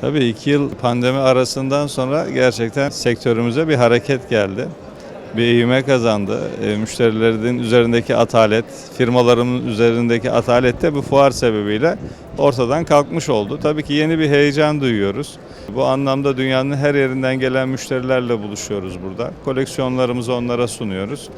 Tabii iki yıl pandemi arasından sonra gerçekten sektörümüze bir hareket geldi. Bir ivme kazandı. E, müşterilerin üzerindeki atalet, firmaların üzerindeki atalet de bu fuar sebebiyle ortadan kalkmış oldu. Tabii ki yeni bir heyecan duyuyoruz. Bu anlamda dünyanın her yerinden gelen müşterilerle buluşuyoruz burada. Koleksiyonlarımızı onlara sunuyoruz.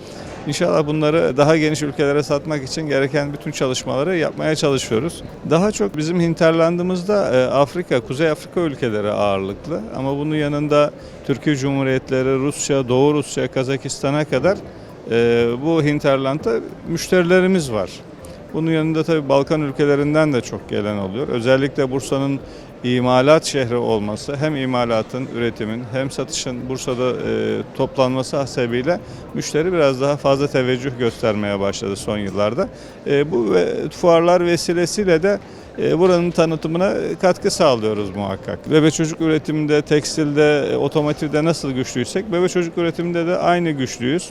İnşallah bunları daha geniş ülkelere satmak için gereken bütün çalışmaları yapmaya çalışıyoruz. Daha çok bizim hinterlandımızda e, Afrika, Kuzey Afrika ülkeleri ağırlıklı. Ama bunun yanında Türkiye Cumhuriyetleri, Rusya, Doğu Rusya, Kazakistan'a kadar e, bu hinterlandda müşterilerimiz var. Bunun yanında tabii Balkan ülkelerinden de çok gelen oluyor. Özellikle Bursa'nın imalat şehri olması hem imalatın, üretimin hem satışın Bursa'da e, toplanması hasebiyle müşteri biraz daha fazla teveccüh göstermeye başladı son yıllarda. E, bu ve, fuarlar vesilesiyle de e, buranın tanıtımına katkı sağlıyoruz muhakkak. Bebe çocuk üretiminde, tekstilde, e, otomotivde nasıl güçlüysek bebe çocuk üretiminde de aynı güçlüyüz.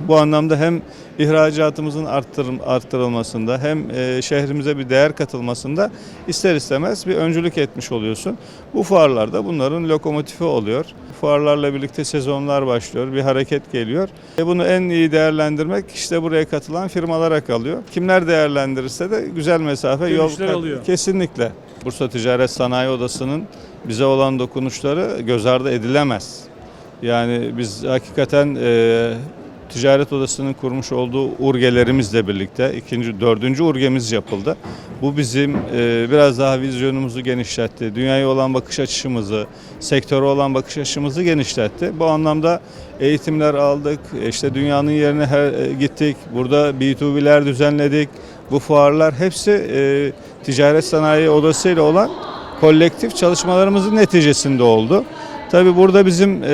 Bu anlamda hem ihracatımızın arttırım, arttırılmasında hem e, şehrimize bir değer katılmasında ister istemez bir öncülük etmiş oluyorsun. Bu fuarlarda bunların lokomotifi oluyor. Fuarlarla birlikte sezonlar başlıyor, bir hareket geliyor. E, bunu en iyi değerlendirmek işte buraya katılan firmalara kalıyor. Kimler değerlendirirse de güzel mesafe yol Dönüşler kat- oluyor. Kesinlikle. Bursa Ticaret Sanayi Odası'nın bize olan dokunuşları göz ardı edilemez. Yani biz hakikaten e, Ticaret Odası'nın kurmuş olduğu urgelerimizle birlikte ikinci, dördüncü urgemiz yapıldı. Bu bizim e, biraz daha vizyonumuzu genişletti. Dünyaya olan bakış açımızı, sektöre olan bakış açımızı genişletti. Bu anlamda eğitimler aldık. E, İşte dünyanın yerine her, e, gittik. Burada B2B'ler düzenledik. Bu fuarlar hepsi e, Ticaret Sanayi Odası ile olan kolektif çalışmalarımızın neticesinde oldu. Tabii burada bizim e,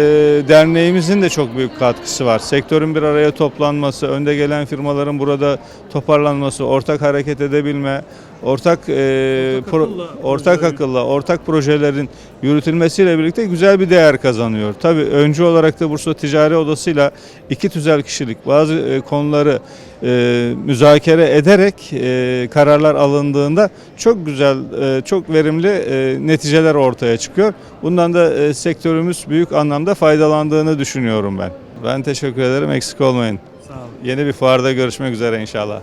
derneğimizin de çok büyük katkısı var. Sektörün bir araya toplanması, önde gelen firmaların burada toparlanması, ortak hareket edebilme, ortak e, Ortak pro- akılla ortak projelerin- akılla, ortak projelerin yürütülmesiyle birlikte güzel bir değer kazanıyor. Tabii öncü olarak da Bursa Ticari Odası'yla iki tüzel kişilik bazı e, konuları e, müzakere ederek e, kararlar alındığında çok güzel, e, çok verimli e, neticeler ortaya çıkıyor. Bundan da e, sektörümüz büyük anlamda faydalandığını düşünüyorum ben. Ben teşekkür ederim. Eksik olmayın. Sağ olun. Yeni bir fuarda görüşmek üzere inşallah.